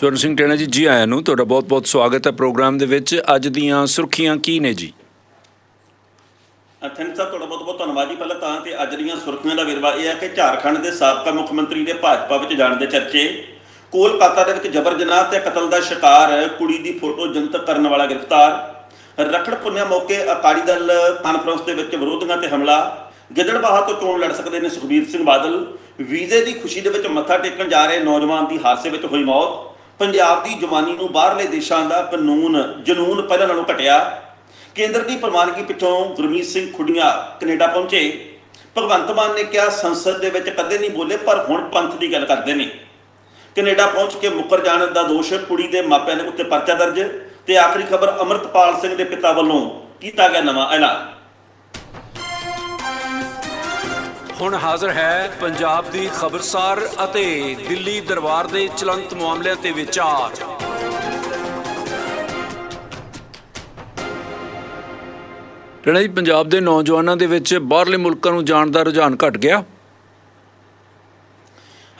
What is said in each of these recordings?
ਸਵਰਨ ਸਿੰਘ ਟੇਣਾ ਜੀ ਜੀ ਆਇਆਂ ਨੂੰ ਤੁਹਾਡਾ ਬਹੁਤ-ਬਹੁਤ ਸਵਾਗਤ ਹੈ ਪ੍ਰੋਗਰਾਮ ਦੇ ਵਿੱਚ। ਅੱਜ ਦੀਆਂ ਸੁਰਖੀਆਂ ਕੀ ਨੇ ਜੀ? ਅਥਨ ਸਾਹਿਬ ਤੁਹਾਡਾ ਬਹੁਤ ਬਹੁਤ ਧੰਨਵਾਦ ਜੀ। ਪਹਿਲਾਂ ਤਾਂ ਤੇ ਅੱਜ ਦੀਆਂ ਸੁਰਖੀਆਂ ਦਾ ਵਿਰਵਾ ਇਹ ਹੈ ਕਿ ਝਾਰਖੰਡ ਦੇ ਸਾਬਕਾ ਮੁੱਖ ਮੰਤਰੀ ਦੇ ਭਾਜਪਾ ਵਿੱਚ ਜਾਣ ਦੇ ਚਰਚੇ। ਕੋਲਕਾਤਾ ਦੇ ਵਿੱਚ ਜਬਰ ਜਨਾਹ ਤੇ ਕਤਲ ਦਾ ਸ਼ਿਕਾਰ ਕੁੜੀ ਦੀ ਫੋਟੋ ਜਨਤਕ ਕਰਨ ਵਾਲਾ ਗ੍ਰਿਫਤਾਰ। ਰਖੜ ਪੁੰਨਿਆ ਮੌਕੇ ਅਕਾਲੀ ਦਲ ਕਾਨਫਰੰਸ ਦੇ ਵਿੱਚ ਵਿਰੋਧੀਆਂ ਤੇ ਹਮਲਾ। ਗਿੱਦੜਬਾਹਾ ਤੋਂ ਚੋਣ ਲੜ ਸਕਦੇ ਨੇ ਸੁਖਬੀਰ ਸਿੰਘ ਬਾਦਲ। ਵੀਜ਼ੇ ਦੀ ਖੁਸ਼ੀ ਦੇ ਵਿੱਚ ਮੱਥਾ ਟੇਕਣ ਜਾ ਰਹੇ ਨੌਜਵਾਨ ਦੀ ਹਾਦਸੇ ਵਿੱਚ ਹੋਈ ਮੌਤ। ਪੰਜਾਬ ਦੀ ਜਵਾਨੀ ਨੂੰ ਬਾਹਰਲੇ ਦੇਸ਼ਾਂ ਦਾ ਕਾਨੂੰਨ, ਜਨੂਨ ਪਹਿਲਾਂ ਨਾਲੋਂ ਘਟਿਆ। ਕੇਂਦਰ ਦੀ ਪ੍ਰਵਾਨਗੀ ਪਿੱਛੋਂ ਗੁਰਮੀਤ ਸਿੰਘ ਖੁੱਡੀਆਂ ਕੈਨੇਡਾ ਪਹੁੰਚੇ। ਭਗਵੰਤ ਮਾਨ ਨੇ ਕਿਹਾ, ਸੰਸਦ ਦੇ ਵਿੱਚ ਕਦੇ ਨਹੀਂ ਬੋਲੇ, ਪਰ ਹੁਣ ਪੰਥ ਦੀ ਗੱਲ ਕਰਦੇ ਨੇ। ਕੈਨੇਡਾ ਪਹੁੰਚ ਕੇ ਮੁੱਕਰ ਜਾਣ ਦਾ ਦੋਸ਼ ਕੁੜੀ ਦੇ ਮਾਪਿਆਂ ਦੇ ਉੱਤੇ ਪਰਚਾ ਦਰਜ ਤੇ ਆਖਰੀ ਖਬਰ ਅਮਰਤਪਾਲ ਸਿੰਘ ਦੇ ਪਿਤਾ ਵੱਲੋਂ ਕੀਤਾ ਗਿਆ ਨਵਾਂ ਐਲਾਨ। ਹੁਣ ਹਾਜ਼ਰ ਹੈ ਪੰਜਾਬ ਦੀ ਖਬਰਸਾਰ ਅਤੇ ਦਿੱਲੀ ਦਰਬਾਰ ਦੇ ਚਲੰਤ ਮਾਮਲਿਆਂ ਤੇ ਵਿਚਾਰ। ਟੇਣਾ ਜੀ ਪੰਜਾਬ ਦੇ ਨੌਜਵਾਨਾਂ ਦੇ ਵਿੱਚ ਬਾਹਰਲੇ ਮੁਲਕਾਂ ਨੂੰ ਜਾਣ ਦਾ ਰੁਝਾਨ ਘਟ ਗਿਆ।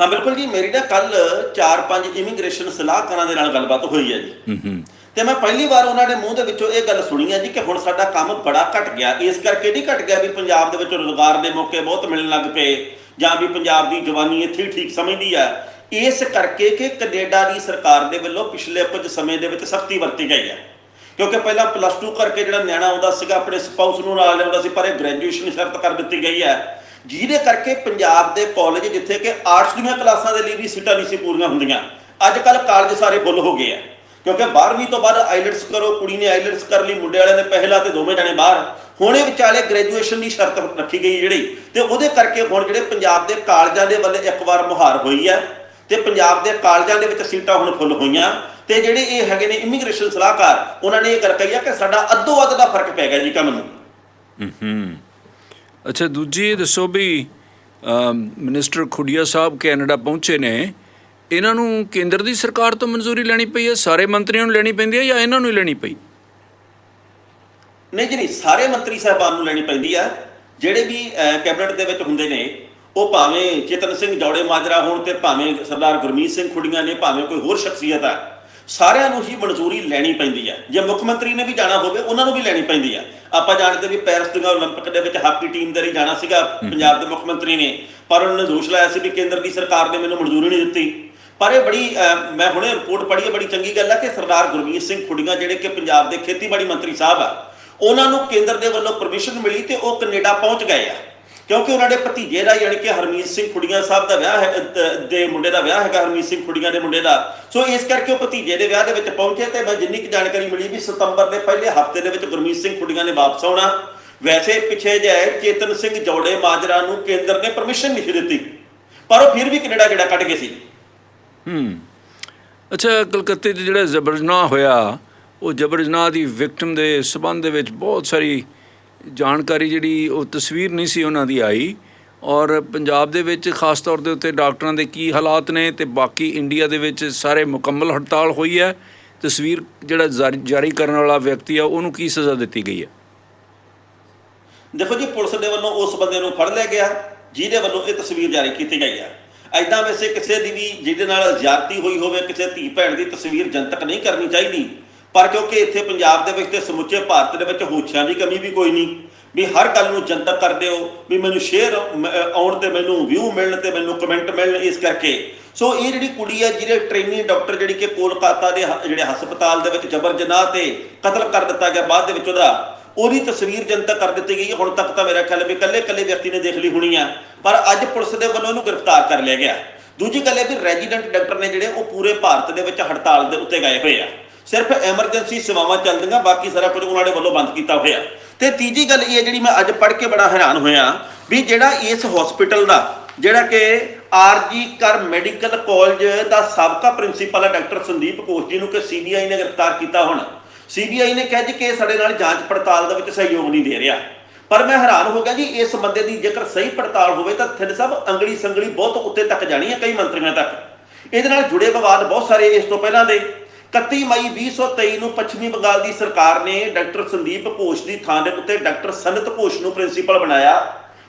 ਹਾਂ ਬਿਲਕੁਲ ਜੀ। ਮੇਰੀ ਨਾ ਕੱਲ 4-5 ਇਮੀਗ੍ਰੇਸ਼ਨ ਸਲਾਹਕਾਰਾਂ ਦੇ ਨਾਲ ਗੱਲਬਾਤ ਹੋਈ ਹੈ ਜੀ। ਹੂੰ ਹੂੰ। ਤੇ ਮੈਂ ਪਹਿਲੀ ਵਾਰ ਉਹਨਾਂ ਦੇ ਮੂੰਹ ਦੇ ਵਿੱਚੋਂ ਇਹ ਗੱਲ ਸੁਣੀ ਹੈ ਜੀ ਕਿ ਹੁਣ ਸਾਡਾ ਕੰਮ ਬੜਾ ਘਟ ਗਿਆ। ਇਸ ਕਰਕੇ ਨਹੀਂ ਘਟ ਗਿਆ ਵੀ ਪੰਜਾਬ ਦੇ ਵਿੱਚ ਰੋਜ਼ਗਾਰ ਦੇ ਮੌਕੇ ਬਹੁਤ ਮਿਲਣ ਲੱਗ ਪਏ ਜਾਂ ਵੀ ਪੰਜਾਬ ਦੀ ਜਵਾਨੀ ਇੱਥੇ ਠੀਕ ਸਮਝਦੀ ਆ। ਇਸ ਕਰਕੇ ਕਿ ਕੈਨੇਡਾ ਦੀ ਸਰਕਾਰ ਦੇ ਵੱਲੋਂ ਪਿਛਲੇ ਕੁਝ ਸਮੇਂ ਦੇ ਵਿੱਚ ਸਖਤੀ ਵਰਤੀ ਗਈ ਹੈ ਕਿਉਂਕਿ ਪਹਿਲਾਂ ਪਲੱਸ 2 ਕਰਕੇ ਜਿਹੜਾ ਨਿਆਣਾ ਆਉਂਦਾ ਸੀਗਾ, ਆਪਣੇ ਸਪਾਊਸ ਨੂੰ ਨਾਲ ਲਿਆਉਂਦਾ ਸੀ, ਪਰ ਇਹ ਗ੍ਰੈਜੂਏਸ਼ਨ ਸ਼ਰਤ ਕਰ ਦਿੱਤੀ ਗਈ ਹੈ ਜਿਹਦੇ ਕਰਕੇ ਪੰਜਾਬ ਦੇ ਕਾਲਜ ਜਿੱਥੇ ਕਿ ਆਰਟਸ ਦੀਆਂ ਕਲਾਸਾਂ ਦੇ ਲਈ ਵੀ ਸੀਟਾਂ ਨਹੀਂ ਸੀ ਪੂਰੀਆਂ ਹੁੰਦੀਆਂ। ਅੱਜ ਕੱਲ ਕਾਲਜ ਸਾਰੇ ਫੁੱਲ ਹੋ ਗਏ ਆ। ਕਿਉਂਕਿ 12ਵੀਂ ਤੋਂ ਬਾਅਦ ਆਈਲਟਸ ਕਰੋ ਕੁੜੀ ਨੇ ਆਈਲਟਸ ਕਰ ਲਈ ਮੁੰਡੇ ਵਾਲਿਆਂ ਨੇ ਪਹਿਲਾ ਤੇ ਦੋਵੇਂ ਜਣੇ ਬਾਹਰ। ਹੁਣ ਵਿਚਾਲੇ ਗ੍ਰੈਜੂਏਸ਼ਨ ਦੀ ਸ਼ਰਤ ਰੱਖੀ ਗਈ ਜਿਹੜੀ। ਤੇ ਉਹਦੇ ਕਰਕੇ ਹੁਣ ਜਿਹੜੇ ਪੰਜਾਬ ਦੇ ਕਾਲਜਾਂ ਦੇ ਵੱਲੇ ਇੱਕ ਵਾਰ ਮੁਹਾਰ ਹੋਈ ਹੈ। ਤੇ ਪੰਜਾਬ ਦੇ ਕਾਲਜਾਂ ਦੇ ਵਿੱਚ ਸੀਟਾਂ ਹੁਣ ਫੁੱਲ ਹੋਈਆਂ। ਤੇ ਜਿਹੜੇ ਇਹ ਹੈਗੇ ਨੇ ਇਮੀਗ੍ਰੇਸ਼ਨ ਸਲਾਹਕਾਰ ਉਹਨਾਂ ਨੇ ਇਹ ਗੱਲ ਕਹੀ ਆ ਕਿ ਸਾਡਾ ਅੱਧੋ ਅੱਧ ਦਾ ਫ਼ਰਕ ਪੈ ਗਿਆ ਜੀ ਕੰਮ ਨੂੰ। ਹੂੰ ਅੱਛਾ ਦੂਜੀ ਦੱਸੋ ਵੀ ਅਮ, ਮਿਨਿਸਟਰ ਖੁੱਡੀਆ ਸਾਹਿਬ ਕੈਨੇਡਾ ਪਹੁੰਚੇ ਨੇ। ਇਹਨਾਂ ਨੂੰ ਕੇਂਦਰ ਦੀ ਸਰਕਾਰ ਤੋਂ ਮਨਜ਼ੂਰੀ ਲੈਣੀ ਪਈ ਹੈ ਸਾਰੇ ਮੰਤਰੀਆਂ ਨੂੰ ਲੈਣੀ ਪੈਂਦੀ ਹੈ ਜਾਂ ਇਹਨਾਂ ਨੂੰ ਹੀ ਲੈਣੀ ਪਈ ਨਹੀਂ ਜੀ ਨਹੀਂ ਸਾਰੇ ਮੰਤਰੀ ਸਾਹਿਬਾਨ ਨੂੰ ਲੈਣੀ ਪੈਂਦੀ ਆ ਜਿਹੜੇ ਵੀ ਅਹ, ਕੈਬਨਿਟ ਦੇ ਵਿੱਚ ਹੁੰਦੇ ਨੇ ਉਹ ਭਾਵੇਂ ਚੇਤਨ ਸਿੰਘ ਜੌੜੇ ਮਾਜਰਾ ਹੋਣ ਤੇ ਭਾਵੇਂ ਸਰਦਾਰ ਗੁਰਮੀਤ ਸਿੰਘ ਖੁੱਡੀਆਂ ਨੇ ਭਾਵੇਂ ਕੋਈ ਹੋਰ ਸ਼ਖਸੀਅਤ ਆ ਸਾਰਿਆਂ ਨੂੰ ਹੀ ਮਨਜ਼ੂਰੀ ਲੈਣੀ ਪੈਂਦੀ ਆ ਜੇ ਮੁੱਖ ਮੰਤਰੀ ਨੇ ਵੀ ਜਾਣਾ ਹੋਵੇ ਉਹਨਾਂ ਨੂੰ ਵੀ ਲੈਣੀ ਪੈਂਦੀ ਆ ਆਪਾਂ ਜਾਣਦੇ ਵੀ ਪੈਰਿਸ ਦੀਆਂ 올림픽 ਦੇ ਵਿੱਚ ਹਾਕੀ ਟੀਮ ਦੇ ਲਈ ਜਾਣਾ ਸੀਗਾ ਪੰਜਾਬ ਦੇ ਮੁੱਖ ਮੰਤਰੀ ਨੇ ਪਰ ਉਹਨਾਂ ਨੇ ਦੋਸ਼ ਲਾਇਆ ਸੀ ਵੀ ਕੇਂਦਰ ਦੀ ਸਰਕਾਰ ਨੇ ਮੈਨੂੰ ਮਨਜ਼ੂਰੀ ਨਹੀਂ ਦਿੱਤੀ ਪਰ ਇਹ ਬੜੀ ਮੈਂ ਹੁਣੇ ਰਿਪੋਰਟ ਪੜ੍ਹੀ ਹੈ, ਬੜੀ ਚੰਗੀ ਗੱਲ ਹੈ ਕਿ ਸਰਦਾਰ ਗੁਰਮੀਤ ਸਿੰਘ ਖੁੱਡੀਆਂ ਜਿਹੜੇ ਕਿ ਪੰਜਾਬ ਦੇ ਖੇਤੀਬਾੜੀ ਮੰਤਰੀ ਸਾਹਿਬ ਆ, ਉਹਨਾਂ ਨੂੰ ਕੇਂਦਰ ਦੇ ਵੱਲੋਂ ਪਰਮਿਸ਼ਨ ਮਿਲੀ ਤੇ ਉਹ ਕੈਨੇਡਾ ਪਹੁੰਚ ਗਏ ਆ। ਕਿਉਂਕਿ ਉਹਨਾਂ ਦੇ ਭਤੀਜੇ ਦਾ ਯਾਨੀ ਕਿ ਹਰਮੀਤ ਸਿੰਘ ਖੁੱਡੀਆਂ ਸਾਹਿਬ ਦਾ ਵਿਆਹ ਹੈ ਦੇ ਮੁੰਡੇ ਦਾ ਵਿਆਹ ਹੈਗਾ, ਹਰਮੀਤ ਸਿੰਘ ਖੁੱਡੀਆਂ ਦੇ ਮੁੰਡੇ ਦਾ। ਸੋ ਇਸ ਕਰਕੇ ਉਹ ਭਤੀਜੇ ਦੇ ਵਿਆਹ ਦੇ ਵਿੱਚ ਪਹੁੰਚੇ ਤੇ ਮੈਂ ਜਿੰਨੀ ਕੁ ਜਾਣਕਾਰੀ ਮਿਲੀ ਵੀ ਸਤੰਬਰ ਦੇ ਪਹਿਲੇ ਹਫ਼ਤੇ ਦੇ ਵਿੱਚ ਗੁਰਮੀਤ ਸਿੰਘ ਖੁੱਡੀਆਂ ਨੇ ਵਾਪਸ ਆਉਣਾ। ਵੈਸੇ ਪਿੱਛੇ ਜਾਏ ਚੇਤਨ ਸਿੰਘ ਜੋੜੇ ਮਾਜਰਾ ਨੂੰ ਕੇਂਦਰ ਨੇ ਪਰਮਿਸ਼ਨ ਨਹੀਂ ਦਿੱਤੀ। ਪਰ ਉਹ ਫਿਰ ਵੀ ਕੈਨੇਡਾ ਜਿਹੜਾ ਕੱਢ ਗਏ ਸੀ। ਹੂੰ। ਅੱਛਾ, ਕਲਕੱਤੇ 'ਚ ਜਿਹੜਾ ਜ਼ਬਰ ਜਨਾਹ ਹੋਇਆ, ਉਹ ਜ਼ਬਰ ਜਨਾਹ ਦੀ ਵਿਕਟਮ ਦੇ ਸਬੰਧ ਦੇ ਵਿੱਚ ਬਹੁਤ ਸਾਰੀ ਜਾਣਕਾਰੀ ਜਿਹੜੀ ਉਹ ਤਸਵੀਰ ਨਹੀਂ ਸੀ ਉਹਨਾਂ ਦੀ ਆਈ। ਔਰ ਪੰਜਾਬ ਦੇ ਵਿੱਚ ਖਾਸ ਤੌਰ ਦੇ ਉੱਤੇ ਡਾਕਟਰਾਂ ਦੇ ਕੀ ਹਾਲਾਤ ਨੇ ਤੇ ਬਾਕੀ ਇੰਡੀਆ ਦੇ ਵਿੱਚ ਸਾਰੇ ਮੁਕੰਮਲ ਹੜਤਾਲ ਹੋਈ ਹੈ। ਤਸਵੀਰ ਜਿਹੜਾ ਜਾਰੀ- ਜਾਰੀ ਕਰਨ ਵਾਲਾ ਵਿਅਕਤੀ ਆ, ਉਹਨੂੰ ਕੀ ਸਜ਼ਾ ਦਿੱਤੀ ਗਈ ਹੈ? ਦੇਖੋ ਜੀ, ਪੁਲਿਸ ਦੇ ਵੱਲੋਂ ਉਸ ਬੰਦੇ ਨੂੰ ਫੜ ਲਿਆ ਗਿਆ, ਜਿਹਦੇ ਵੱਲੋਂ ਇਹ ਤਸਵੀਰ ਜਾਰੀ ਕੀਤੀ ਗਈ ਹੈ। ਐਦਾਂ ਵੈਸੇ ਕਿਸੇ ਦੀ ਵੀ ਜਿਹਦੇ ਨਾਲ ਜ਼ਿਆਦਤੀ ਹੋਈ ਹੋਵੇ, ਕਿਸੇ ਧੀ ਭੈਣ ਦੀ ਤਸਵੀਰ ਜਨਤਕ ਨਹੀਂ ਕਰਨੀ ਚਾਹੀਦੀ। ਪਰ ਕਿਉਂਕਿ ਇੱਥੇ ਪੰਜਾਬ ਦੇ ਵਿੱਚ ਤੇ ਸਮੁੱਚੇ ਭਾਰਤ ਦੇ ਵਿੱਚ ਹੋਸ਼ਾਂ ਦੀ ਕਮੀ ਵੀ ਕੋਈ ਨਹੀਂ। ਵੀ ਹਰ ਗੱਲ ਨੂੰ ਜਨਤਕ ਕਰਦੇ ਹੋ, ਵੀ ਮੈਨੂੰ ਸ਼ੇਅਰ ਆਉਣ ਤੇ ਮੈਨੂੰ ਵਿਊ ਮਿਲਣ ਤੇ ਮੈਨੂੰ ਕਮੈਂਟ ਮਿਲਣ ਇਸ ਕਰਕੇ। ਸੋ ਇਹ ਜਿਹੜੀ ਕੁੜੀ ਹੈ, ਜਿਹਦੇ ਟ੍ਰੇਨਿੰਗ ਡਾਕਟਰ ਜਿਹੜੀ ਕਿ ਕੋਲਕਾਤਾ ਦੇ ਹ- ਜਿਹੜੇ ਹਸਪਤਾਲ ਦੇ ਵਿੱਚ ਜਬਰ ਜਨਾਹ ਤੇ ਕਤਲ ਕਰ ਦਿੱਤਾ ਗਿਆ, ਬਾਅਦ ਦੇ ਵਿੱਚ ਉਹਦਾ ਉਹਦੀ ਤਸਵੀਰ ਜਨਤਕ ਕਰ ਦਿੱਤੀ ਗਈ ਹੁਣ ਤੱਕ ਤਾਂ ਮੇਰਾ ਖਿਆਲ ਵੀ ਇਕੱਲੇ ਇਕੱਲੇ ਵਿਅਕਤੀ ਨੇ ਦੇਖ ਲਈ ਹੋਣੀ ਆ। ਪਰ ਅੱਜ ਪੁਲਿਸ ਦੇ ਵੱਲੋਂ ਉਹਨੂੰ ਗ੍ਰਿਫਤਾਰ ਕਰ ਲਿਆ ਗਿਆ। ਦੂਜੀ ਗੱਲ ਇਹ ਵੀ ਰੈਜ਼ੀਡੈਂਟ ਡਾਕਟਰ ਨੇ ਜਿਹੜੇ ਉਹ ਪੂਰੇ ਭਾਰਤ ਦੇ ਵਿੱਚ ਹੜਤਾਲ ਦੇ ਉੱਤੇ ਗਏ ਹੋਏ ਆ। ਸਿਰਫ ਐਮਰਜੈਂਸੀ ਸੇਵਾਵਾਂ ਚੱਲਦੀਆਂ, ਬਾਕੀ ਸਾਰਾ ਕੁਝ ਉਹਨਾਂ ਦੇ ਵੱਲੋਂ ਬੰਦ ਕੀਤਾ ਹੋਇਆ। ਤੇ ਤੀਜੀ ਗੱਲ ਇਹ ਹੈ ਜਿਹੜੀ ਮੈਂ ਅੱਜ ਪੜ੍ਹ ਕੇ ਬੜਾ ਹੈਰਾਨ ਹੋਇਆ ਵੀ ਜਿਹੜਾ ਇਸ ਹਸਪੀਟਲ ਦਾ, ਜਿਹੜਾ ਕਿ ਆਰਜੀ ਕਰ ਮੈਡੀਕਲ ਕਾਲਜ ਦਾ ਸਾਬਕਾ ਪ੍ਰਿੰਸੀਪਲ ਹੈ ਡਾਕਟਰ ਸੰਦੀਪ ਕੋਸ਼ ਜੀ ਨੂੰ ਕਿ ਸੀਬੀਆਈ ਨੇ ਗ੍ਰਿਫਤਾਰ ਕੀਤਾ ਹੁਣ। ਸੀਬੀਆਈ ਨੇ ਕਿਹਾ ਜੀ ਕਿ ਸਾਡੇ ਨਾਲ ਜਾਂਚ ਪੜਤਾਲ ਦੇ ਵਿੱਚ ਸਹਿਯੋਗ ਨਹੀਂ ਦੇ ਰਿਹਾ। ਪਰ ਮੈਂ ਹੈਰਾਨ ਹੋ ਗਿਆ ਜੀ ਇਸ ਬੰਦੇ ਦੀ ਜੇਕਰ ਸਹੀ ਪੜਤਾਲ ਹੋਵੇ ਤਾਂ ਥਿੰਦ ਸਾਹਿਬ ਅੰਗਲੀ ਸੰਗੜੀ ਬਹੁਤ ਉੱਤੇ ਤੱਕ ਜਾਣੀ ਹੈ ਕਈ ਮੰਤਰੀਆਂ ਤੱਕ। ਇਹਦੇ ਨਾਲ ਜੁੜੇ ਵਿਵਾਦ ਬਹੁਤ ਸਾਰੇ ਇਸ ਤੋਂ ਪਹਿਲਾਂ ਦੇ। 31 ਮਈ 2023 ਨੂੰ ਪੱਛਮੀ ਬੰਗਾਲ ਦੀ ਸਰਕਾਰ ਨੇ ਡਾਕਟਰ ਸੰਦੀਪ ਘੋਸ਼ ਦੀ ਥਾਂ ਦੇ ਉੱਤੇ ਡਾਕਟਰ ਸਨਤ ਘੋਸ਼ ਨੂੰ ਪ੍ਰਿੰਸੀਪਲ ਬਣਾਇਆ।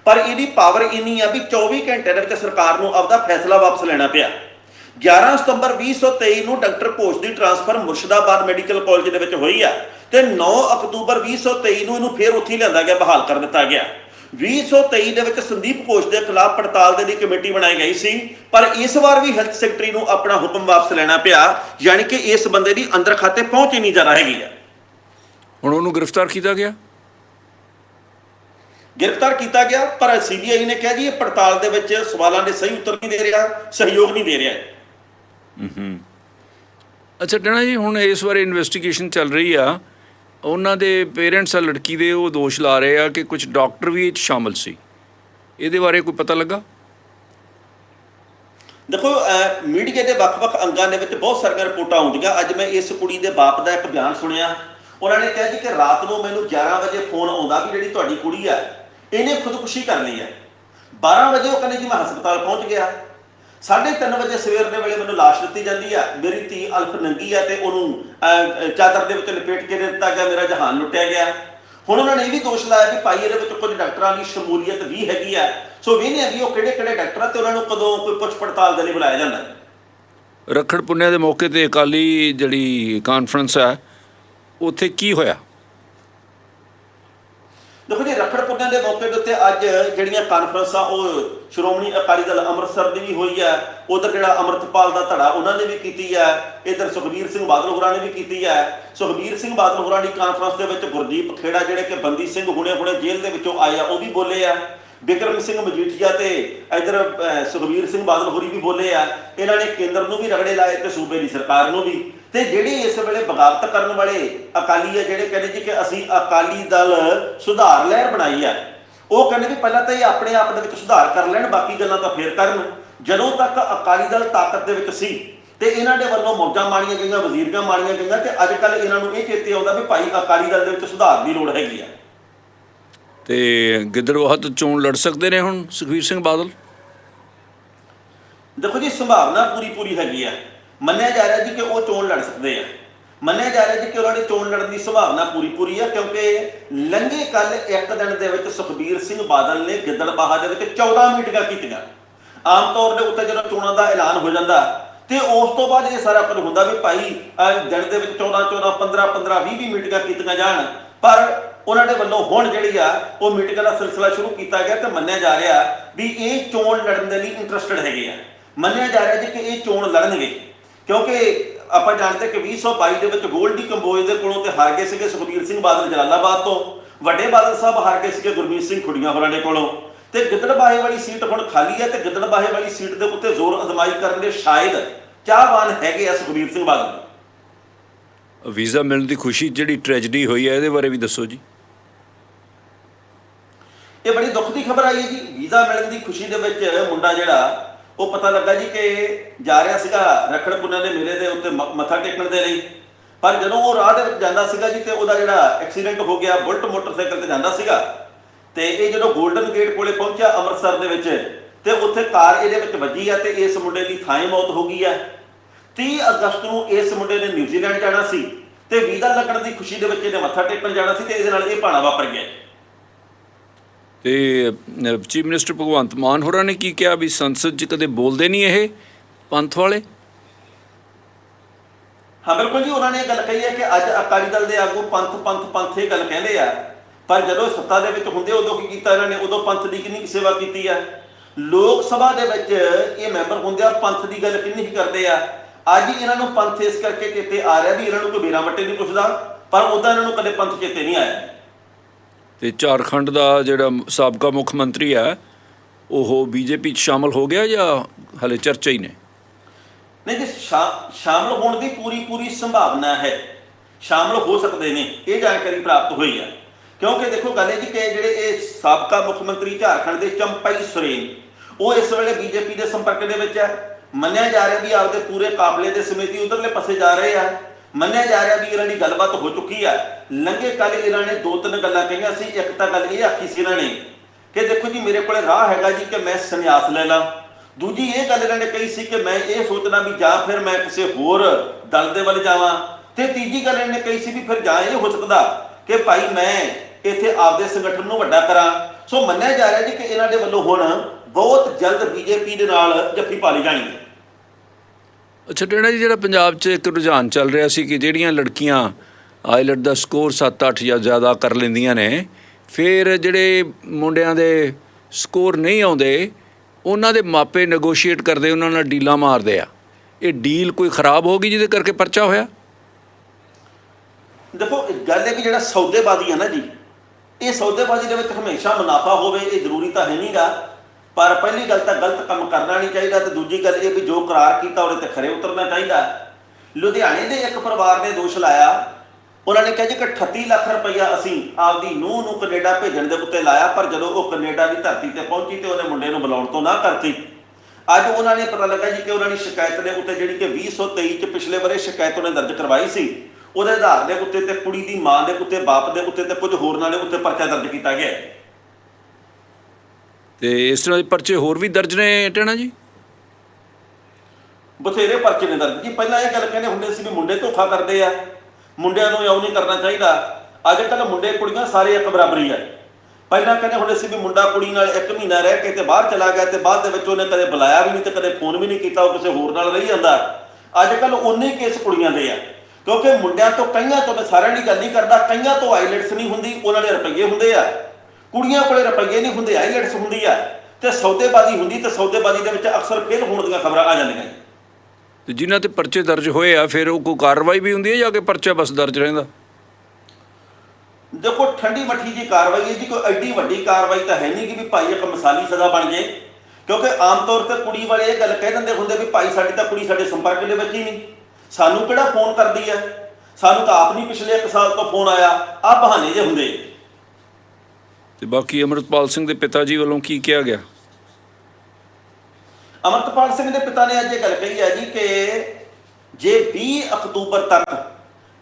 ਪਰ ਇਹਦੀ ਪਾਵਰ ਇੰਨੀ ਆ ਵੀ 24 ਘੰਟੇ ਦੇ ਵਿੱਚ ਸਰਕਾਰ ਨੂੰ ਆਪਦਾ ਫੈਸਲਾ ਵਾਪਸ ਲੈਣਾ ਪਿਆ। 11 ਸਤੰਬਰ 2023 ਨੂੰ ਡਾਕਟਰ ਘੋਸ਼ ਦੀ ਟ੍ਰਾਂਸਫਰ ਮੁਰਸ਼ਿਦਾਬਾਦ ਮੈਡੀਕਲ ਕਾਲਜ ਦੇ ਵਿੱਚ ਹੋਈ ਆ ਤੇ 9 ਅਕਤੂਬਰ 2023 ਨੂੰ ਇਹਨੂੰ ਫੇਰ ਉੱਥੇ ਹੀ ਲਿਆਂਦਾ ਗਿਆ ਬਹਾਲ ਕਰ ਦਿੱਤਾ ਗਿਆ। 2023 ਦੇ ਵਿੱਚ ਸੰਦੀਪ ਘੋਸ਼ ਦੇ ਖਿਲਾਫ ਪੜਤਾਲ ਦੇ ਲਈ ਕਮੇਟੀ ਬਣਾਈ ਗਈ ਸੀ ਪਰ ਇਸ ਵਾਰ ਵੀ ਹੈਲਥ ਸੈਕਟਰੀ ਨੂੰ ਆਪਣਾ ਹੁਕਮ ਵਾਪਸ ਲੈਣਾ ਪਿਆ ਯਾਨੀ ਕਿ ਇਸ ਬੰਦੇ ਦੀ ਅੰਦਰ ਖਾਤੇ ਪਹੁੰਚ ਹੀ ਨਹੀਂ ਜ਼ਿਆਦਾ ਹੈਗੀ ਆ ਹੁਣ ਉਹਨੂੰ ਗ੍ਰਿਫਤਾਰ ਕੀਤਾ ਗਿਆ? ਗ੍ਰਿਫਤਾਰ ਕੀਤਾ ਗਿਆ ਪਰ ਸੀਬੀਆਈ ਨੇ ਕਿਹਾ ਜੀ ਇਹ ਪੜਤਾਲ ਦੇ ਵਿੱਚ ਸਵਾਲਾਂ ਦੇ ਸਹੀ ਉੱਤਰ ਨਹੀਂ ਦੇ ਰਿਹਾ ਸਹਿਯੋਗ ਨਹੀਂ ਦੇ ਰਿਹਾ। ਅੱਛਾ ਟਣਾ ਜੀ, ਹੁਣ ਇਸ ਬਾਰੇ ਇਨਵੈਸਟੀਗੇਸ਼ਨ ਚੱਲ ਰਹੀ ਆ। ਉਹਨਾਂ ਦੇ ਪੇਰੈਂਟਸ ਆ, ਲੜਕੀ ਦੇ, ਉਹ ਦੋਸ਼ ਲਾ ਰਹੇ ਆ ਕਿ ਕੁਝ ਡਾਕਟਰ ਵੀ ਇਹ 'ਚ ਸ਼ਾਮਲ ਸੀ। ਇਹਦੇ ਬਾਰੇ ਕੋਈ ਪਤਾ ਲੱਗਾ? ਦੇਖੋ ਮੀਡੀਆ ਦੇ ਵੱਖ-ਵੱਖ ਅੰਗਾਂ ਦੇ ਵਿੱਚ ਬਹੁਤ ਸਾਰੀਆਂ ਰਿਪੋਰਟਾਂ ਆਉਂਦੀਆਂ। ਅੱਜ ਮੈਂ ਇਸ ਕੁੜੀ ਦੇ ਬਾਪ ਦਾ ਇੱਕ ਬਿਆਨ ਸੁਣਿਆ। ਉਹਨਾਂ ਨੇ ਕਿਹਾ ਜੀ ਕਿ ਰਾਤ ਨੂੰ ਮੈਨੂੰ 11 ਵਜੇ ਫੋਨ ਆਉਂਦਾ ਵੀ ਜਿਹੜੀ ਤੁਹਾਡੀ ਕੁੜੀ ਆ, ਇਹਨੇ ਖੁਦਕੁਸ਼ੀ ਕਰ ਲਈ ਹੈ 12 ਵਜੇ ਉਹ ਕਹਿੰਦੇ ਜੀ ਮੈਂ ਹਸਪਤਾਲ ਪਹੁੰਚ ਗਿਆ। 3:30 ਵਜੇ ਸਵੇਰ ਦੇ ਵੇਲੇ ਮੈਨੂੰ ਲਾਸ਼ ਦਿੱਤੀ ਜਾਂਦੀ ਆ। ਮੇਰੀ ਧੀ ਅਲਫ ਨੰਗੀ ਆ ਤੇ ਉਹਨੂੰ ਚਾਦਰ ਦੇ ਵਿੱਚ ਲਪੇਟ ਕੇ ਦੇ ਦਿੱਤਾ ਗਿਆ, ਮੇਰਾ ਜਹਾਨ ਲੁੱਟਿਆ ਗਿਆ। ਹੁਣ ਉਹਨਾਂ ਨੇ ਇਹ ਵੀ ਦੋਸ਼ ਲਾਇਆ ਕਿ ਭਾਈ ਇਹਦੇ ਵਿੱਚ ਕੁਝ ਡਾਕਟਰਾਂ ਦੀ ਸ਼ਮੂਲੀਅਤ ਵੀ ਹੈਗੀ ਆ। ਸੋ ਵੇਖਦੇ ਆ ਵੀ ਉਹ ਕਿਹੜੇ ਕਿਹੜੇ ਡਾਕਟਰਾਂ ਆ ਤੇ ਉਹਨਾਂ ਨੂੰ ਕਦੋਂ ਕੋਈ ਪੁੱਛ ਪੜਤਾਲ ਦੇ ਲਈ ਬੁਲਾਇਆ ਜਾਂਦਾ। ਹੈ ਰੱਖੜ ਪੁੰਨਿਆ ਦੇ ਮੌਕੇ ਤੇ ਅਕਾਲੀ ਜਿਹੜੀ ਕਾਨਫਰੰਸ ਹੈ ਉੱਥੇ ਕੀ ਹੋਇਆ ਦੇਖੋ ਜੀ ਰੱਖੜ ਪੁੰਨਿਆ ਦੇ ਮੌਕੇ ਦੇ ਉੱਤੇ ਅੱਜ ਜਿਹੜੀਆਂ ਕਾਨਫਰੰਸਾਂ ਉਹ ਸ਼੍ਰੋਮਣੀ ਅਕਾਲੀ ਦਲ ਅੰਮ੍ਰਿਤਸਰ ਦੀ ਵੀ ਹੋਈ ਹੈ ਉਧਰ ਜਿਹੜਾ ਅਮਰਤਪਾਲ ਦਾ ਧੜਾ ਉਹਨਾਂ ਨੇ ਵੀ ਕੀਤੀ ਹੈ ਇਧਰ ਸੁਖਬੀਰ ਸਿੰਘ ਬਾਦਲ ਹੋਰਾਂ ਨੇ ਵੀ ਕੀਤੀ ਹੈ ਸੁਖਬੀਰ ਸਿੰਘ ਬਾਦਲ ਹੋਰਾਂ ਦੀ ਕਾਨਫਰੰਸ ਦੇ ਵਿੱਚ ਗੁਰਦੀਪ ਖੇੜਾ ਜਿਹੜੇ ਕਿ ਬੰਦੀ ਸਿੰਘ ਹੁਣੇ ਹੁਣੇ ਜੇਲ੍ਹ ਦੇ ਵਿੱਚੋਂ ਆਏ ਆ, ਉਹ ਵੀ ਬੋਲੇ ਆ। ਬਿਕਰਮ ਸਿੰਘ ਮਜੀਠੀਆ ਤੇ ਇਧਰ ਸੁਖਬੀਰ ਸਿੰਘ ਬਾਦਲ ਹੋਰੀ ਵੀ ਬੋਲੇ ਆ। ਇਹਨਾਂ ਨੇ ਕੇਂਦਰ ਨੂੰ ਵੀ ਰਗੜੇ ਲਾਏ ਤੇ ਸੂਬੇ ਦੀ ਸਰਕਾਰ ਨੂੰ ਵੀ। ਤੇ ਜਿਹੜੇ ਇਸ ਵੇਲੇ ਬਗਾਵਤ ਕਰਨ ਵਾਲੇ ਅਕਾਲੀ ਆ, ਜਿਹੜੇ ਕਹਿੰਦੇ ਜੀ ਕਿ ਅਸੀਂ ਅਕਾਲੀ ਦਲ ਸੁਧਾਰ ਲਹਿਰ ਬਣਾਈ ਆ, ਉਹ ਕਹਿੰਦੇ ਵੀ ਪਹਿਲਾਂ ਤਾਂ ਇਹ ਆਪਣੇ ਆਪ ਦੇ ਵਿੱਚ ਸੁਧਾਰ ਕਰ ਲੈਣ, ਬਾਕੀ ਗੱਲਾਂ ਤਾਂ ਫੇਰ ਕਰਨ। ਜਦੋਂ ਤੱਕ ਅਕਾਲੀ ਦਲ ਤਾਕਤ ਦੇ ਵਿੱਚ ਸੀ, ਤੇ ਇਹਨਾਂ ਦੇ ਵੱਲੋਂ ਮੌਜਾਂ ਮਾਰੀਆਂ ਗਈਆਂ, ਵਜ਼ੀਰੀਆਂ ਮਾਰੀਆਂ ਗਈਆਂ, ਤੇ ਅੱਜ ਕੱਲ ਇਹਨਾਂ ਨੂੰ ਇਹ ਚੇਤੇ ਆਉਂਦਾ ਵੀ ਭਾਈ ਅਕਾਲੀ ਦਲ ਦੇ ਵਿੱਚ ਸੁਧਾਰ ਦੀ ਲੋੜ ਹੈਗੀ ਆ। ਤੇ ਗਿੱਦੜਵਾਹ ਤੋਂ ਚੋਣ ਲੜ ਸਕਦੇ ਨੇ ਹੁਣ ਸੁਖਵੀਰ ਸਿੰਘ ਬਾਦਲ? ਦੇਖੋ ਜੀ, ਸੰਭਾਵਨਾ ਪੂਰੀ ਪੂਰੀ ਹੈਗੀ ਆ। ਮੰਨਿਆ ਜਾ ਰਿਹਾ ਜੀ ਕਿ ਉਹ ਚੋਣ ਲੜ ਸਕਦੇ ਆ। ਮੰਨਿਆ ਜਾ ਰਿਹਾ ਜੀ ਕਿ ਉਹਨਾਂ ਦੀ ਚੋਣ ਲੜਨ ਦੀ ਸੰਭਾਵਨਾ ਪੂਰੀ ਪੂਰੀ ਆ, ਕਿਉਂਕਿ ਲੰਘੇ ਕੱਲ ਇੱਕ ਦਿਨ ਦੇ ਵਿੱਚ ਸੁਖਬੀਰ ਸਿੰਘ ਬਾਦਲ ਨੇ ਗਿੱਦੜਬਾਹਾ ਦੇ ਵਿੱਚ 14 ਮੀਟਿੰਗਾਂ ਕੀਤੀਆਂ। ਆਮ ਤੌਰ ਦੇ ਉੱਤੇ ਜਦੋਂ ਚੋਣਾਂ ਦਾ ਐਲਾਨ ਹੋ ਜਾਂਦਾ, ਤੇ ਉਸ ਤੋਂ ਬਾਅਦ ਇਹ ਸਾਰਾ ਕੁਝ ਹੁੰਦਾ ਵੀ ਭਾਈ ਦਿਨ ਦੇ ਵਿੱਚ 14 14 15 15 20 20 ਮੀਟਿੰਗਾਂ ਕੀਤੀਆਂ ਜਾਣ। ਪਰ ਉਹਨਾਂ ਦੇ ਵੱਲੋਂ ਹੁਣ ਜਿਹੜੀ ਆ, ਉਹ ਮੀਟਿੰਗਾਂ ਦਾ ਸਿਲਸਿਲਾ ਸ਼ੁਰੂ ਕੀਤਾ ਗਿਆ ਤੇ ਮੰਨਿਆ ਜਾ ਰਿਹਾ ਵੀ ਇਹ ਚੋਣ ਲੜਨ ਦੇ ਲਈ ਇੰਟਰਸਟਿਡ ਹੈਗੇ ਆ। ਮੰਨਿਆ ਜਾ ਰਿਹਾ ਜੀ ਕਿ ਇਹ ਚੋਣ ਲੜਨਗੇ। ਕਿਉਂਕਿ ਆਪਾਂ ਜਾਣਦੇ ਕਿ 2022 ਦੇ ਵਿੱਚ ਗੋਲਡੀ ਕੰਬੋਜ ਦੇ ਕੋਲੋਂ ਤੇ ਹਾਰ ਗਏ ਸੀਗੇ ਸੁਖਬੀਰ ਸਿੰਘ ਬਾਦਲ ਜਲਾਲਾਬਾਦ ਤੋਂ। ਵੱਡੇ ਬਾਦਲ ਸਾਹਿਬ ਹਾਰ ਗਏ ਸੀਗੇ ਗੁਰਮੀਤ ਸਿੰਘ ਖੁੱਡੀਆਂ ਹੋਰਾਂ ਦੇ ਕੋਲੋਂ। ਤੇ ਗਿੱਦੜਬਾਹੇ ਵਾਲੀ ਸੀਟ ਹੁਣ ਖਾਲੀ ਹੈ ਤੇ ਗਿੱਦੜਬਾਹੇ ਵਾਲੀ ਸੀਟ ਦੇ ਉੱਤੇ ਜ਼ੋਰ ਅਜ਼ਮਾਈ ਕਰਨ ਦੇ ਸ਼ਾਇਦ ਚਾਹਵਾਨ ਹੈਗੇ ਆ ਸੁਖਬੀਰ ਸਿੰਘ ਬਾਦਲ। ਵੀਜ਼ਾ ਮਿਲਣ ਦੀ ਖੁਸ਼ੀ ਜਿਹੜੀ ਟ੍ਰੈਜਡੀ ਹੋਈ ਹੈ ਇਹਦੇ ਬਾਰੇ ਵੀ ਦੱਸੋ ਜੀ। ਇਹ ਬੜੀ ਦੁੱਖ ਦੀ ਖਬਰ ਆਈ ਹੈ ਜੀ। ਵੀਜ਼ਾ ਮਿਲਣ ਦੀ ਖੁਸ਼ੀ ਦੇ ਵਿੱਚ ਮੁੰਡਾ ਜਿਹੜਾ, ਉਹ ਪਤਾ ਲੱਗਾ ਜੀ ਕਿ ਜਾ ਰਿਹਾ ਸੀਗਾ ਰਖੜ ਪੁੰਨਾ ਦੇ ਮੇਲੇ ਦੇ ਉੱਤੇ ਮੱਥਾ ਟੇਕਣ ਦੇ ਲਈ। ਪਰ ਜਦੋਂ ਉਹ ਰਾਹ ਦੇ ਵਿੱਚ ਜਾਂਦਾ ਸੀਗਾ ਜੀ ਤੇ ਉਹਦਾ ਜਿਹੜਾ ਐਕਸੀਡੈਂਟ ਹੋ ਗਿਆ, ਬੁਲਟ ਮੋਟਰਸਾਈਕਲ ਤੇ ਜਾਂਦਾ ਸੀਗਾ। ਤੇ ਇਹ ਜਦੋਂ 골ਡਨ ਗੇਟ ਕੋਲੇ ਪਹੁੰਚਿਆ ਅੰਮ੍ਰਿਤਸਰ ਦੇ ਵਿੱਚ, ਤੇ ਉੱਥੇ ਕਾਰ ਇਹਦੇ ਵਿੱਚ ਵੱਜੀ ਆ ਤੇ ਇਸ ਮੁੰਡੇ ਦੀ ਥਾਂ ਹੀ ਮੌਤ ਹੋ ਗਈ ਆ। 30 ਅਗਸਤ ਨੂੰ ਇਸ ਮੁੰਡੇ ਨੇ ਨਿਊਜ਼ੀਲੈਂਡ ਜਾਣਾ ਸੀ ਤੇ ਵੀਜ਼ਾ ਲੱਗਣ ਦੀ ਖੁਸ਼ੀ ਦੇ ਵਿੱਚ ਇਹਨੇ ਮੱਥਾ ਟੇਕਣ ਜਾਣਾ ਸੀ ਤੇ ਇਹਦੇ ਨਾਲ ਇਹ ਭਾਣਾ ਵਾਪਰ ਗਿਆ। ਤੇ ਚੀਫ ਮਿਨਿਸਟਰ ਭਗਵੰਤ ਮਾਨ ਹੋਰਾਂ ਨੇ ਕੀ ਕਿਹਾ ਵੀ ਸੰਸਦ 'ਚ ਕਦੇ ਬੋਲਦੇ ਨਹੀਂ ਇਹ ਪੰਥ ਵਾਲੇ? ਹਾਂ, ਬਿਲਕੁਲ ਜੀ, ਉਹਨਾਂ ਨੇ ਇਹ ਗੱਲ ਕਹੀ ਹੈ ਕਿ ਅੱਜ ਅਕਾਲੀ ਦਲ ਦੇ ਆਗੂ ਪੰਥ ਪੰਥ ਪੰਥ ਇਹ ਗੱਲ ਕਹਿੰਦੇ ਆ। ਪਰ ਜਦੋਂ ਸੱਤਾ ਦੇ ਵਿੱਚ ਹੁੰਦੇ ਉਦੋਂ ਕੀ ਕੀਤਾ ਇਹਨਾਂ ਨੇ? ਉਦੋਂ ਪੰਥ ਦੀ ਕਿੰਨੀ ਕੁ ਸੇਵਾ ਕੀਤੀ ਆ। ਲੋਕ ਸਭਾ ਦੇ ਵਿੱਚ ਇਹ ਮੈਂਬਰ ਹੁੰਦੇ ਆ, ਪੰਥ ਦੀ ਗੱਲ ਕਿੰਨੀ ਕੁ ਕਰਦੇ ਆ। ਅੱਜ ਇਹਨਾਂ ਨੂੰ ਪੰਥ ਇਸ ਕਰਕੇ ਚੇਤੇ ਆ ਰਿਹਾ ਵੀ ਇਹਨਾਂ ਨੂੰ ਕੋਈ ਬੇਰਾ ਵੱਟੇ ਨਹੀਂ ਪੁੱਛਦਾ, ਪਰ ਉਦਾਂ ਇਹਨਾਂ ਨੂੰ ਕਦੇ ਪੰਥ ਚੇਤੇ ਨਹੀਂ ਆਇਆ। ਤੇ ਝਾਰਖੰਡ ਦਾ ਜਿਹੜਾ ਸਾਬਕਾ ਮੁੱਖ ਮੰਤਰੀ ਹੈ, ਉਹ ਬੀਜੇਪੀ 'ਚ ਸ਼ਾਮਲ ਹੋ ਗਿਆ ਜਾਂ ਹਲੇ ਚਰਚਾ ਹੀ ਨੇ ਨਹੀਂ, ਜੀ ਸ਼ਾਮਲ ਹੋਣ ਦੀ ਪੂਰੀ ਪੂਰੀ ਸੰਭਾਵਨਾ ਹੈ। ਸ਼ਾਮਲ ਹੋ ਸਕਦੇ ਨੇ, ਇਹ ਜਾਣਕਾਰੀ ਪ੍ਰਾਪਤ ਹੋਈ ਹੈ। ਕਿਉਂਕਿ ਦੇਖੋ, ਗੱਲ ਇਹ ਜੀ ਕਿ ਜਿਹੜੇ ਇਹ ਸਾਬਕਾ ਮੁੱਖ ਮੰਤਰੀ ਝਾਰਖੰਡ ਦੇ ਚੰਪਾਈ ਸੁਰੇਨ, ਉਹ ਇਸ ਵੇਲੇ ਬੀਜੇਪੀ ਦੇ ਸੰਪਰਕ ਦੇ ਵਿੱਚ ਹੈ। ਮੰਨਿਆ ਜਾ ਰਿਹਾ ਵੀ ਆਪਦੇ ਪੂਰੇ ਕਾਫਲੇ ਦੇ ਸਮੇਤੀ ਉਧਰਲੇ ਪਾਸੇ ਜਾ ਰਹੇ ਆ। ਮੰਨਿਆ ਜਾ ਰਿਹਾ ਵੀ ਇਹਨਾਂ ਦੀ ਗੱਲਬਾਤ ਹੋ ਚੁੱਕੀ ਹੈ ਲੰਘੇ ਕੱਲ ਇਹਨਾਂ ਨੇ ਦੋ ਤਿੰਨ ਗੱਲਾਂ ਕਹੀਆਂ ਸੀ, ਇੱਕ ਤਾਂ ਗੱਲ ਇਹ ਆਖੀ ਸੀ ਇਹਨਾਂ ਨੇ ਕਿ ਦੇਖੋ ਜੀ, ਮੇਰੇ ਕੋਲੇ ਰਾਹ ਹੈਗਾ ਜੀ ਕਿ ਮੈਂ ਸੰਨਿਆਸ ਲੈ ਲਾਂ। ਦੂਜੀ ਇਹ ਗੱਲ ਇਹਨਾਂ ਨੇ ਕਹੀ ਸੀ ਕਿ ਮੈਂ ਇਹ ਸੋਚਣਾ ਵੀ ਜਾਂ ਫਿਰ ਮੈਂ ਕਿਸੇ ਹੋਰ ਦਲ ਦੇ ਵੱਲ ਜਾਵਾਂ। ਤੇ ਤੀਜੀ ਗੱਲ ਇਹਨਾਂ ਨੇ ਕਹੀ ਸੀ ਵੀ ਫਿਰ ਜਾਂ ਇਹ ਹੋ ਸਕਦਾ ਕਿ ਭਾਈ ਮੈਂ ਇੱਥੇ ਆਪਦੇ ਸੰਗਠਨ ਨੂੰ ਵੱਡਾ ਕਰਾਂ। ਸੋ ਮੰਨਿਆ ਜਾ ਰਿਹਾ ਜੀ ਕਿ ਇਹਨਾਂ ਦੇ ਵੱਲੋਂ ਹੁਣ ਬਹੁਤ ਜਲਦ ਬੀਜੇਪੀ ਦੇ ਨਾਲ ਜੱਫੀ ਪਾਲੀ ਜਾਣੀ ਹੈ। ਅੱਛਾ ਟੇਣਾ ਜੀ, ਜਿਹੜਾ ਪੰਜਾਬ 'ਚ ਇੱਕ ਰੁਝਾਨ ਚੱਲ ਰਿਹਾ ਸੀ ਕਿ ਜਿਹੜੀਆਂ ਲੜਕੀਆਂ ਆਈਲਟ ਦਾ ਸਕੋਰ 7-8 ਜਾਂ ਜ਼ਿਆਦਾ ਕਰ ਲੈਂਦੀਆਂ ਨੇ, ਫਿਰ ਜਿਹੜੇ ਮੁੰਡਿਆਂ ਦੇ ਸਕੋਰ ਨਹੀਂ ਆਉਂਦੇ, ਉਹਨਾਂ ਦੇ ਮਾਪੇ ਨੈਗੋਸ਼ੀਏਟ ਕਰਦੇ, ਉਹਨਾਂ ਨਾਲ ਡੀਲਾਂ ਮਾਰਦੇ ਆ। ਇਹ ਡੀਲ ਕੋਈ ਖਰਾਬ ਹੋ ਗਈ ਜਿਹਦੇ ਕਰਕੇ ਪਰਚਾ ਹੋਇਆ? ਦੇਖੋ ਗੱਲ ਹੈ ਕਿ ਜਿਹੜਾ ਸੌਦੇਬਾਜ਼ੀ ਹੈ ਨਾ ਜੀ, ਇਹ ਸੌਦੇਬਾਜ਼ੀ ਦੇ ਵਿੱਚ ਹਮੇਸ਼ਾ ਮੁਨਾਫਾ ਹੋਵੇ, ਇਹ ਜ਼ਰੂਰੀ ਤਾਂ ਹੈ ਨਹੀਂਗਾ ਪਰ ਪਹਿਲੀ ਗੱਲ ਤਾਂ ਗਲਤ ਕੰਮ ਕਰਨਾ ਨਹੀਂ ਚਾਹੀਦਾ ਤੇ ਦੂਜੀ ਗੱਲ ਇਹ ਵੀ ਜੋ ਕਰਾਰ ਕੀਤਾ ਉਹਦੇ ਤੇ ਖਰੇ ਉਤਰਨਾ ਚਾਹੀਦਾ। ਲੁਧਿਆਣੇ ਦੇ ਇੱਕ ਪਰਿਵਾਰ ਨੇ ਦੋਸ਼ ਲਾਇਆ। ਉਹਨਾਂ ਨੇ ਕਿਹਾ ਜੀ ਕਿ 38 ਲੱਖ ਰੁਪਈਆ ਅਸੀਂ ਆਪਦੀ ਨੂੰਹ ਨੂੰ ਕੈਨੇਡਾ ਭੇਜਣ ਦੇ ਉੱਤੇ ਲਾਇਆ, ਪਰ ਜਦੋਂ ਉਹ ਕੈਨੇਡਾ ਦੀ ਧਰਤੀ ਤੇ ਪਹੁੰਚੀ ਤੇ ਉਹਨੇ ਮੁੰਡੇ ਨੂੰ ਬੁਲਾਉਣ ਤੋਂ ਨਾ ਕਰਤੀ। ਅੱਜ ਉਹਨਾਂ ਨੇ ਪਤਾ ਲੱਗਾ ਜੀ ਕਿ ਉਹਨਾਂ ਦੀ ਸ਼ਿਕਾਇਤ ਦੇ ਉੱਤੇ ਜਿਹੜੀ ਕਿ 2023 ਚ ਪਿਛਲੇ ਬਰੇ ਸ਼ਿਕਾਇਤ ਉਹਨੇ ਦਰਜ ਕਰਵਾਈ ਸੀ। ਉਹਦੇ ਆਧਾਰ ਦੇ ਉੱਤੇ ਤੇ ਕੁੜੀ ਦੀ ਮਾਂ ਦੇ ਉੱਤੇ, ਬਾਪ ਦੇ ਉੱਤੇ ਤੇ ਕੁਝ ਹੋਰਨਾਂ ਦੇ ਉੱਤੇ ਪਰਚਾ ਦਰਜ ਕੀਤਾ ਗਿਆ। ਤੇ ਇਸ ਤਰ੍ਹਾਂ ਦੇ ਪਰਚੇ ਹੋਰ ਵੀ ਦਰਜ ਨੇ ਟੇਣਾ ਜੀ? ਬਥੇਰੇ ਪਰਚੇ ਨੇ ਦਰਜ। ਜੀ, ਪਹਿਲਾਂ ਇਹ ਗੱਲ ਕਹਿੰਦੇ ਹੁੰਦੇ ਸੀ ਵੀ ਮੁੰਡੇ ਧੋਖਾ ਕਰਦੇ ਆ। ਮੁੰਡਿਆਂ ਨੂੰ ਇਉਂ ਨਹੀਂ ਕਰਨਾ ਚਾਹੀਦਾ। ਅੱਜ ਕੱਲ੍ਹ ਮੁੰਡੇ ਕੁੜੀਆਂ ਸਾਰੇ ਇੱਕ ਬਰਾਬਰੀ ਆ। ਪਹਿਲਾਂ ਕਹਿੰਦੇ ਹੁੰਦੇ ਸੀ ਵੀ ਮੁੰਡਾ ਕੁੜੀ ਨਾਲ ਇੱਕ ਮਹੀਨਾ ਰਹਿ ਕੇ ਤੇ ਬਾਹਰ ਚਲਾ ਗਿਆ ਤੇ ਬਾਅਦ ਦੇ ਵਿੱਚ ਉਹਨੇ ਕਦੇ ਬੁਲਾਇਆ ਵੀ ਨਹੀਂ ਤੇ ਕਦੇ ਫੋਨ ਵੀ ਨਹੀਂ ਕੀਤਾ, ਉਹ ਕਿਸੇ ਹੋਰ ਨਾਲ ਰਹੀ ਜਾਂਦਾ। ਅੱਜ ਕੱਲ ਉਨੇ ਕੇਸ ਕੁੜੀਆਂ ਦੇ ਆ। ਕਿਉਂਕਿ ਮੁੰਡਿਆਂ ਤੋਂ ਕਈਆਂ ਤੋਂ ਮੈਂ ਸਾਰਿਆਂ ਦੀ ਗੱਲ ਨਹੀਂ ਕਰਦਾ, ਕਈਆਂ ਤੋਂ ਆਈਲੈਟਸ ਨਹੀਂ ਹੁੰਦੀ, ਉਹਨਾਂ ਦੇ ਰੁਪਈਏ ਹੁੰਦੇ ਆ। ਕੁੜੀਆਂ ਕੋਲੇ ਰੁਪਈਏ ਨਹੀਂ ਹੁੰਦੇ ਆਈਲੈਟਸ ਹੁੰਦੀ ਆ। ਤੇ ਸੌਦੇਬਾਜ਼ੀ ਹੁੰਦੀ ਤੇ ਸੌਦੇਬਾਜ਼ੀ ਦੇ ਵਿੱਚ ਅਕਸਰ ਫੇਲ ਹੋਣ ਦੀਆਂ ਖਬਰਾਂ ਆ ਜਾਂਦੀਆਂ ਤੇ ਜਿਨ੍ਹਾਂ ਤੇ ਪਰਚੇ ਦਰਜ ਹੋਏ ਆ ਫਿਰ ਉਹ ਕੋਈ ਕਾਰਵਾਈ ਵੀ ਹੁੰਦੀ ਹੈ ਜਾਂ ਕਿ ਪਰਚਾ ਬਸ ਦਰਜ ਰਹਿੰਦਾ? ਦੇਖੋ ਠੰਡੀ ਮੱਠੀ ਜੀ ਕਾਰਵਾਈ ਹੈ ਜੀ ਕੋਈ ਐਡੀ ਵੱਡੀ ਕਾਰਵਾਈ ਤਾਂ ਹੈ ਨਹੀਂ ਕਿ ਵੀ ਭਾਈ ਇੱਕ ਮਿਸਾਲੀ ਸਜ਼ਾ ਬਣ ਜੇ। ਕਿਉਂਕਿ ਆਮ ਤੌਰ ਤੇ ਕੁੜੀ ਵਾਲੇ ਇਹ ਗੱਲ ਕਹਿ ਦਿੰਦੇ ਹੁੰਦੇ ਵੀ ਭਾਈ ਸਾਡੀ ਤਾਂ ਕੁੜੀ ਸਾਡੇ ਸੰਪਰਕ ਦੇ ਵਿੱਚ ਹੀ ਨਹੀਂ। ਸਾਨੂੰ ਕਿਹੜਾ ਫੋਨ ਕਰਦੀ ਹੈ? ਸਾਨੂੰ ਤਾਂ ਆਪ ਨਹੀਂ ਪਿਛਲੇ 1 ਸਾਲ ਤੋਂ ਫੋਨ ਆਇਆ। ਆ ਬਹਾਨੇ ਜੇ ਹੁੰਦੇ। ਤੇ ਬਾਕੀ ਅਮਰਤਪਾਲ ਸਿੰਘ ਦੇ ਪਿਤਾ ਜੀ ਵੱਲੋਂ ਕੀ ਕਿਹਾ ਗਿਆ? ਅਮਰਤਪਾਲ ਸਿੰਘ ਦੇ ਪਿਤਾ ਨੇ ਅੱਜ ਇਹ ਗੱਲ ਕਹੀ ਹੈ ਜੀ ਕਿ ਜੇ 20 ਅਕਤੂਬਰ ਤੱਕ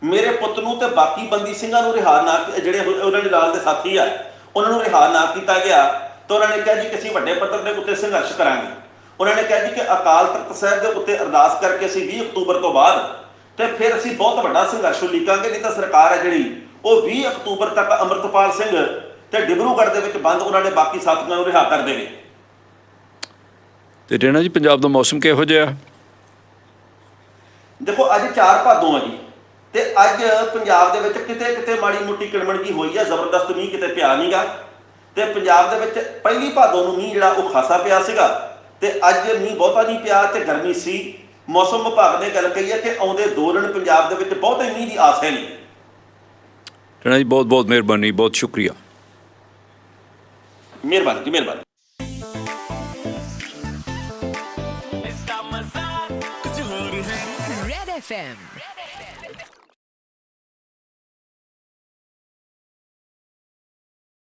ਮੇਰੇ ਪੁੱਤ ਨੂੰ ਤੇ ਬਾਕੀ ਬੰਦੀ ਸਿੰਘਾਂ ਨੂੰ ਰਿਹਾ ਨਾ ਜਿਹੜੇ ਉਹਨਾਂ ਦੇ ਨਾਲ ਦੇ ਸਾਥੀ ਆ, ਉਹਨਾਂ ਨੂੰ ਰਿਹਾ ਨਾ ਕੀਤਾ ਗਿਆ, ਤਾਂ ਉਹਨਾਂ ਨੇ ਕਿਹਾ ਜੀ ਕਿ ਅਸੀਂ ਵੱਡੇ ਪੱਧਰ ਦੇ ਉੱਤੇ ਸੰਘਰਸ਼ ਕਰਾਂਗੇ। ਉਹਨਾਂ ਨੇ ਕਿਹਾ ਜੀ ਕਿ ਅਕਾਲ ਤਖਤ ਸਾਹਿਬ ਦੇ ਉੱਤੇ ਅਰਦਾਸ ਕਰਕੇ ਅਸੀਂ 20 ਅਕਤੂਬਰ ਤੋਂ ਬਾਅਦ ਤੇ ਫਿਰ ਅਸੀਂ ਬਹੁਤ ਵੱਡਾ ਸੰਘਰਸ਼ ਉਲੀਕਾਂਗੇ, ਨਹੀਂ ਤਾਂ ਸਰਕਾਰ ਹੈ ਜਿਹੜੀ, ਉਹ 20 ਅਕਤੂਬਰ ਤੱਕ ਅਮਰਤਪਾਲ ਸਿੰਘ ਤੇ ਡਿਬਰੂਗੜ੍ਹ ਦੇ ਵਿੱਚ ਬੰਦ ਉਹਨਾਂ ਦੇ ਬਾਕੀ ਸਾਥੀਆਂ ਨੂੰ ਰਿਹਾ ਕਰ ਦੇਵੇ ਤੇ ਟੇਣਾ ਜੀ ਪੰਜਾਬ ਦਾ ਮੌਸਮ ਕਿਹੋ ਜਿਹਾ? ਦੇਖੋ ਅੱਜ 4 ਭਾਦੋਂ ਆ ਜੀ। ਤੇ ਅੱਜ ਪੰਜਾਬ ਦੇ ਵਿੱਚ ਕਿਤੇ ਕਿਤੇ ਮਾੜੀ ਮੋਟੀ ਕਿਣਮਣ ਜੀ ਹੋਈ ਆ ਜ਼ਬਰਦਸਤ ਮੀਂਹ ਕਿਤੇ ਪਿਆ ਨਹੀਂਗਾ ਤੇ ਪੰਜਾਬ ਦੇ ਵਿੱਚ ਪਹਿਲੀ ਭਾਦੋਂ ਨੂੰ ਮੀਂਹ ਜਿਹੜਾ ਉਹ ਖਾਸਾ ਪਿਆ ਸੀਗਾ। ਤੇ ਅੱਜ ਮੀਂਹ ਬਹੁਤਾ ਨਹੀਂ ਪਿਆ ਤੇ ਗਰਮੀ ਸੀ। ਮੌਸਮ ਵਿਭਾਗ ਨੇ ਗੱਲ ਕਹੀ ਹੈ ਕਿ ਆਉਂਦੇ ਦੋ ਦਿਨ ਪੰਜਾਬ ਦੇ ਵਿੱਚ ਬਹੁਤੇ ਮੀਂਹ ਦੀ ਆਸ ਹੈ ਨਹੀਂ। ਟੇਣਾ ਜੀ ਬਹੁਤ ਬਹੁਤ ਮਿਹਰਬਾਨੀ ਬਹੁਤ ਸ਼ੁਕਰੀਆ। ਮਿਹਰਬਾਨੀ ਜੀ ਮਿਹਰਬਾਨੀ Red FM.